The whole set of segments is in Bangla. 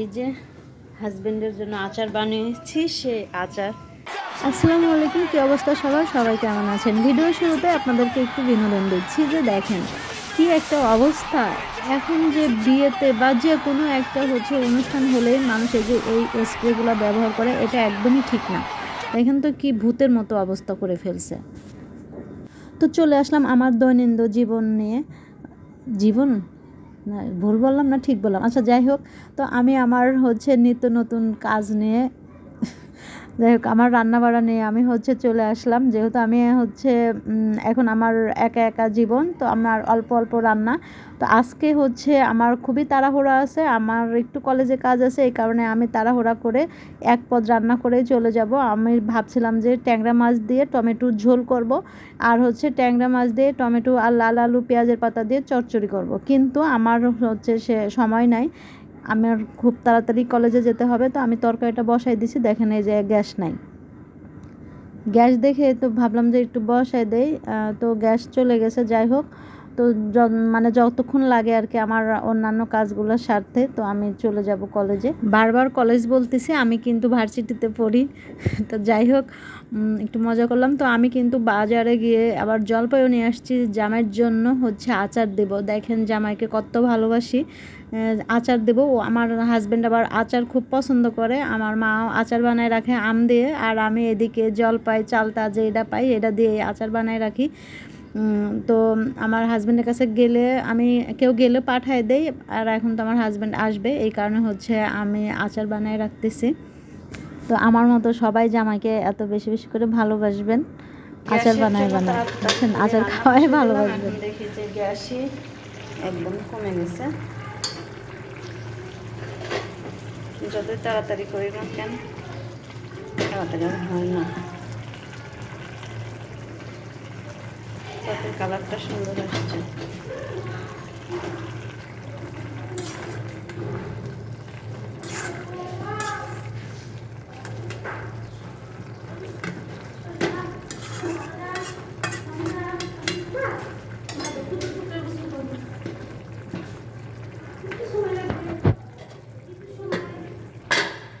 এই যে হাজবেন্ডের জন্য আচার বানিয়েছি, সে আচার। আসসালামু আলাইকুম, কী অবস্থা সবার? সবাই কেমন আছেন? ভিডিও শুরুতে আপনাদেরকে একটু বিনোদন দিচ্ছি যে দেখেন, কি একটা অবস্থা। এখন যে বিয়েতে বা যে কোনো একটা হচ্ছে অনুষ্ঠান হলে মানুষের যে এই স্প্রেগুলো ব্যবহার করে, এটা একদমই ঠিক না। দেখেন তো কি ভূতের মতো অবস্থা করে ফেলছে। তো চলে আসলাম আমার দৈনন্দিন জীবন নিয়ে। জীবন? না, ভুল বললাম না, ঠিক বললাম। আচ্ছা যাই হোক, তো আমি আমার হচ্ছে নিত্য নতুন কাজ নিয়ে যাই হোক, আমার রান্না বাড়া নিয়ে আমি হচ্ছে চলে আসলাম। যেহেতু আমি হচ্ছে এখন আমার একা একা জীবন, তো আমার অল্প অল্প রান্না। তো আজকে হচ্ছে আমার খুবই তাড়াহুড়া আছে। আমার একটু কলেজে কাজ আছে, এই কারণে আমি তাড়াহুড়া করে এক পদ রান্না করে চলে যাব। আমি ভাবছিলাম যে ট্যাংরা মাছ দিয়ে টমেটোর ঝোল করব, আর হচ্ছে ট্যাংরা মাছ দিয়ে টমেটো আর লাল আলু, পেঁয়াজের পাতা দিয়ে চচ্চড়ি করব। কিন্তু আমার হচ্ছে সে সময় নাই। আমার খুব তাড়াতাড়ি কলেজে যেতে হবে, তো আমি তরকারিটা বসাই দিছি। দেখেন এই যে গ্যাস নাই। গ্যাস দেখে তো ভাবলাম যে একটু বসাই দেই তো গ্যাস চলে গেছে। যাই হোক তো মানে যতক্ষণ লাগে আর কি আমার অন্যান্য কাজগুলো সারতে, তো আমি চলে যাব কলেজে বারবার কলেজ বলতেছি, আমি কিন্তু ভার্সিটিতে পড়ি। তো যাই হোক একটু মজা করলাম। তো আমি কিন্তু বাজারে গিয়ে আবার জলপাইও নিয়ে আসছি। জামাইয়ের জন্য হচ্ছে আচার দেব। দেখেন জামাইকে কত ভালোবাসি। আচার দেবো। ও আমার হাজব্যান্ড আবার আচার খুব পছন্দ করে। আমার মা আচার বানায় রাখে, আম দিয়ে। আর আমি এদিকে জলপাই, চালতা যে এটা পাই, এটা দিয়ে আচার বানায় রাখি। তো আমার হাজব্যান্ডের কাছে গেলে আমি কেউ গেলে পাঠায় দেই আর এখন তো আমার হাজব্যান্ড আসবে এই কারণে হচ্ছে আমি আচার বানায় রাখতেছি। তো আমার মতো সবাই জামাইকে এত বেশি বেশি করে ভালোবাসবেন আচার বানায় বানায়। আচার খাওয়াই ভালোবাসবেন। দেখি যে গ্যাসই একদম কমে গেছে। যতই তাড়াতাড়ি করি না কেন তাড়াতাড়ি হয় না। ততই কালারটা সুন্দর আসছে।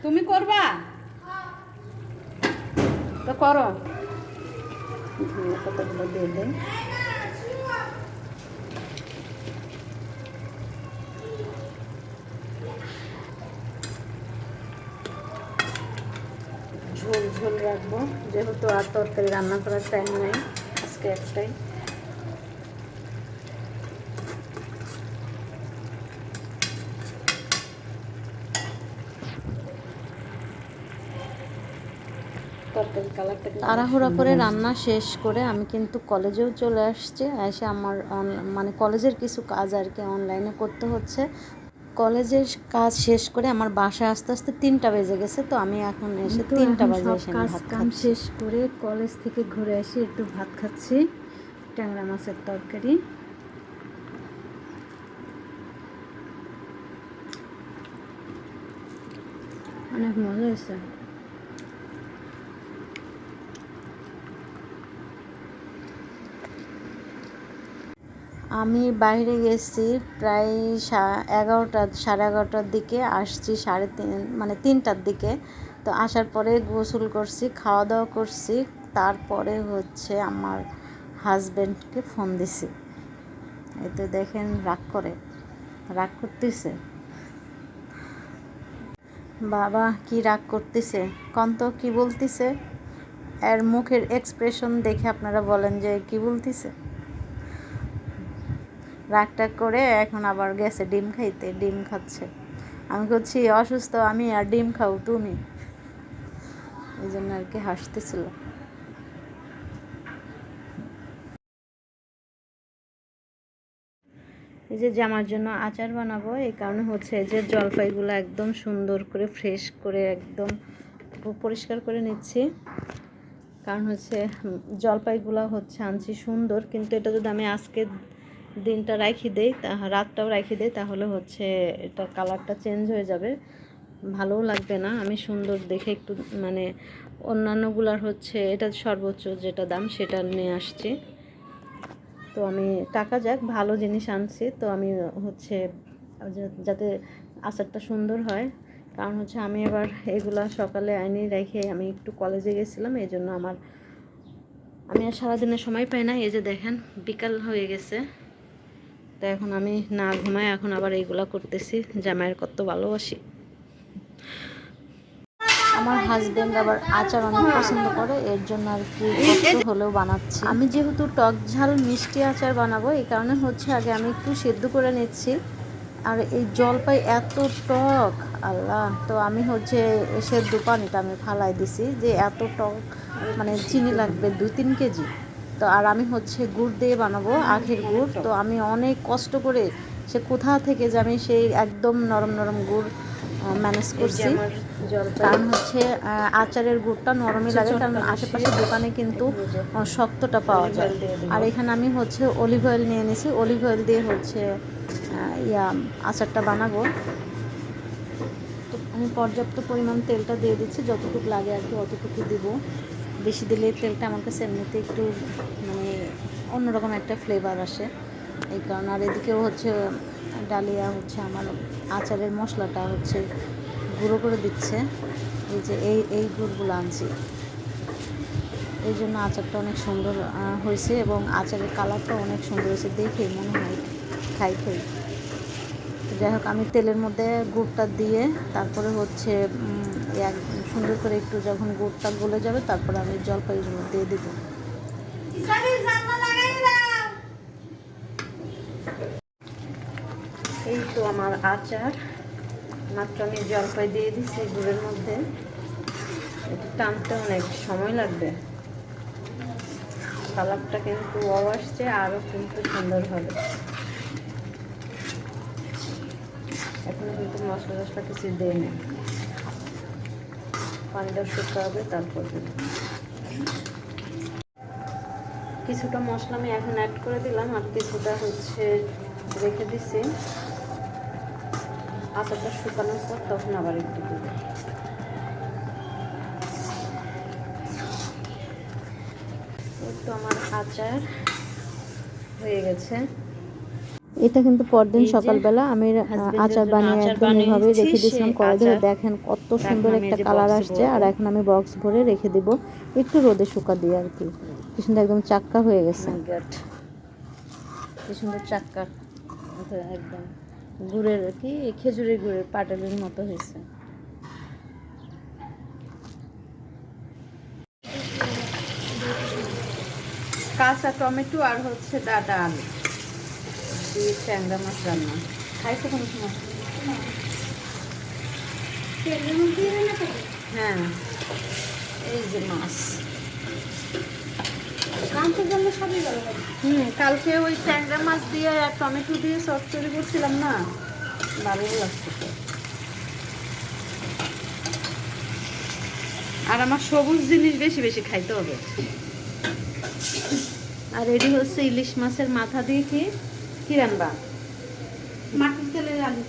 তুমি করবা? তো করো। ধনিয়া পাতাগুলো দিয়ে দেয় ঝোল ঝোল রাখব। যেহেতু আর তরকারি রান্না করার টাইম নেই, আজকে একটাই। তাড়াহুড়া করে রান্না শেষ করে আমি কিন্তু কলেজেও চলে আসছি এসে আমার মানে কলেজের কিছু কাজ আর কি অনলাইনে করতে হচ্ছে। কলেজের কাজ শেষ করে আমার বাসায় আস্তে আস্তে তিনটা বেজে গেছে তো আমি এখন এসে তিনটা বাজে এসে কাজ কাম শেষ করে কলেজ থেকে ঘুরে এসে একটু ভাত খাচ্ছি ট্যাংরা মাছের তরকারি। অনেক মজা হয়েছে। আমি বাইরে গেছি প্রায় এগারোটা, সাড়ে এগারোটার দিকে আসছি, সাড়ে তিন মানে তিনটার দিকে। তো আসার পরে গোসল করছি খাওয়া দাওয়া করছি। তারপরে হচ্ছে আমার হাজব্যান্ডকে ফোন দিছি। এতে দেখেন রাগ করে। রাগ করতেছে? বাবা, কি রাগ করতেছে? কন্ত, কি বলতেছে? এর মুখের এক্সপ্রেশন দেখে আপনারা বলেন যে কি বলতিছে? রাগটা করে এখন আবার গেছে, ডিম খাইতে, ডিম খাচ্ছে। আমি করছি অসুস্থ, আমি আর ডিম খাও, তুমি? এই জন্য আর কি হাসতেছিল। এই যে জামার জন্য আচার বানাবো, এই কারণে হচ্ছে যে জলপাইগুলো একদম সুন্দর করে ফ্রেশ করে একদম পরিষ্কার করে নিচ্ছি। কারণ হচ্ছে জলপাইগুলো হচ্ছে আনছি সুন্দর, কিন্তু এটা যদি আমি আজকে দিনটা রাখি দেই রাতটাও রাখি দেই, তাহলে হচ্ছে এটা কালারটা চেঞ্জ হয়ে যাবে। ভালোও লাগবে না, আমি সুন্দর দেখে একটু মানে অন্যান্যগুলার হচ্ছে এটা সর্বোচ্চ যেটা দাম সেটা নিয়ে আসছি। তো আমি টাকা যাক, ভালো জিনিস আনছি, তো আমি হচ্ছে যাতে আচারটা সুন্দর হয়। কারণ হচ্ছে আমি এবার এগুলা সকালে আইনি রেখে আমি একটু কলেজে গেছিলাম এই জন্য আমার, আমি আর সারাদিনের সময় পাই না এই যে দেখেন, বিকাল হয়ে গেছে। তো এখন আমি না ঘুমাই এখন আবার এইগুলা করতেছি জামাইয়ের কত ভালোবাসি। আমার হাজবেন্ড আবার আচার অনেক পছন্দ করে এর জন্য আর কি কষ্ট হলেও বানাচ্ছি। আমি যেহেতু টক ঝাল মিষ্টি আচার বানাবো এই কারণে হচ্ছে আগে আমি একটু সেদ্ধ করে নিচ্ছি। আর এই জলপাই এত টক আল্লাহ তো আমি হচ্ছে সেদ্ধ পানিটা আমি ফালাই দিছি যে এত টক মানে চিনি লাগবে দু তিন কেজি। তো আর আমি হচ্ছে গুড় দিয়ে বানাবো আখের গুড়। তো আমি অনেক কষ্ট করে সে কোথা থেকে যে আমি সেই একদম নরম নরম গুড় ম্যানেজ করছি। কারণ হচ্ছে আচারের গুড়টা নরমই লাগে কারণ আশেপাশে দোকানে কিন্তু শক্তটা পাওয়া যায়। আর এখানে আমি হচ্ছে অলিভ অয়েল নিয়ে নিয়েছি অলিভ অয়েল দিয়ে হচ্ছে ইয়া আচারটা বানাবো। তো আমি পর্যাপ্ত পরিমাণ তেলটা দিয়ে দিচ্ছি। যতটুকু লাগে আর কি অতটুকু দিব। বেশি দিলে তেলটা আমার কাছে এমনিতে একটু মানে অন্যরকম একটা ফ্লেভার আসে। এই কারণে আর এদিকেও হচ্ছে ডালিয়া হচ্ছে আমার আচারের মশলাটা হচ্ছে গুঁড়ো করে দিচ্ছে। এই যে এই এই গুড়গুলো আনছি। এই জন্য আচারটা অনেক সুন্দর হয়েছে এবং আচারের কালারটা অনেক সুন্দর হয়েছে দেখে মনে হয়, খাই খাই। যাই হোক, আমি তেলের মধ্যে গুড়টা দিয়ে তারপরে হচ্ছে এক- সুন্দর করে একটু যখন গুড়টা গলে যাবে তারপরে আমি জলপাইগুলো দিয়ে দেবো। এই তো আমার আচার। মাত্র আমি জলপাই দিয়ে দিচ্ছি গুড়ের মধ্যে। এটা টানতে অনেক সময় লাগবে। কালারটা কিন্তু অ আসছে আরও কিন্তু সুন্দর হবে। এখনও কিন্তু মশলা টশলা কিছু দিয়ে নেই পানিটা শুকতে হবে, তারপর। কিছুটা মশলা আমি এখন অ্যাড করে দিলাম আর কিছুটা হচ্ছে রেখে দিছি। আচারটা শুকানোর পর তখন আবার একটু দেবো তো আমার আচার হয়ে গেছে। এটা কিন্তু পরদিন সকালবেলা আমি আচার বানিয়ে একদম এভাবে রেখে দিয়েছিলাম। কড়াই ধরে দেখেন কত সুন্দর একটা কালার আসছে। আর এখন আমি বক্স ভরে রেখে দিব। একটু রোদে শুকা দিয়ে আর কি। কি সুন্দর একদম চাক্কা হয়ে গেছে। কি সুন্দর চাক্কা। একদম গুড়ের কি খেজুরের গুড়ের পাটালির মতো হয়েছে। কাঁচা টমেটো আর হচ্ছে ডাটা আলু। দিয়ে ট্যাংরা মাছ রান্না। খাইছো কোনো সময়? হ্যাঁ। এই যে মাছ। হুম কালকে ওই ট্যাংরা মাছ দিয়ে আর টমেটো দিয়ে চচ্চড়ি করছিলাম না ভালো লাগছে। আর আমার সবুজ জিনিস বেশি বেশি খাইতে হবে। আর এটি হচ্ছে ইলিশ মাছের মাথা দিয়ে কি? কি রান্না মাটির তেলের আলু।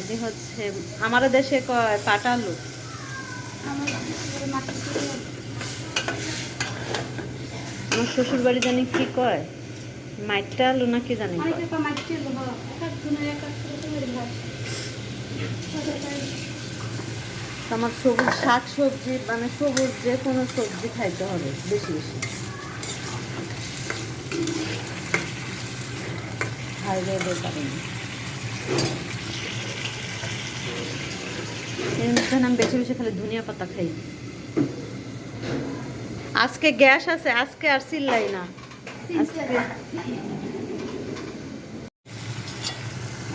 এটি হচ্ছে আমাদের দেশে কয় পাটা আলু? আমার আমার শ্বশুর বাড়ি জানি কি কয়? মাইটটা আলু না কি জানি কয়? অনেকে তো মাটির তেল এক এক ধরনের এক এক রকমের ভাত আমার সবুজ শাক সবজি মানে সবুজ যে কোনো সবজি খাইতে হবে বেশি বেশি। খাইলে বেকার এর আমি বেশি বেশি খালি ধনিয়া পাতা খাই। আজকে গ্যাস আছে, আজকে আর চিল্লাই না।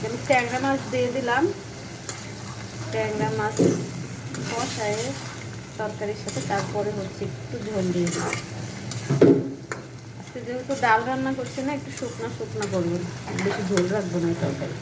আমি ট্যাংরা মাছ দিয়ে দিলাম। ট্যাংরা মাছ কষায় তরকারির সাথে তারপরে হচ্ছে একটু ঝোল দিয়ে দিলাম। আজকে যেহেতু ডাল রান্না করছে না, একটু শুকনো শুকনো করব বেশি ঝোল রাখব না তরকারি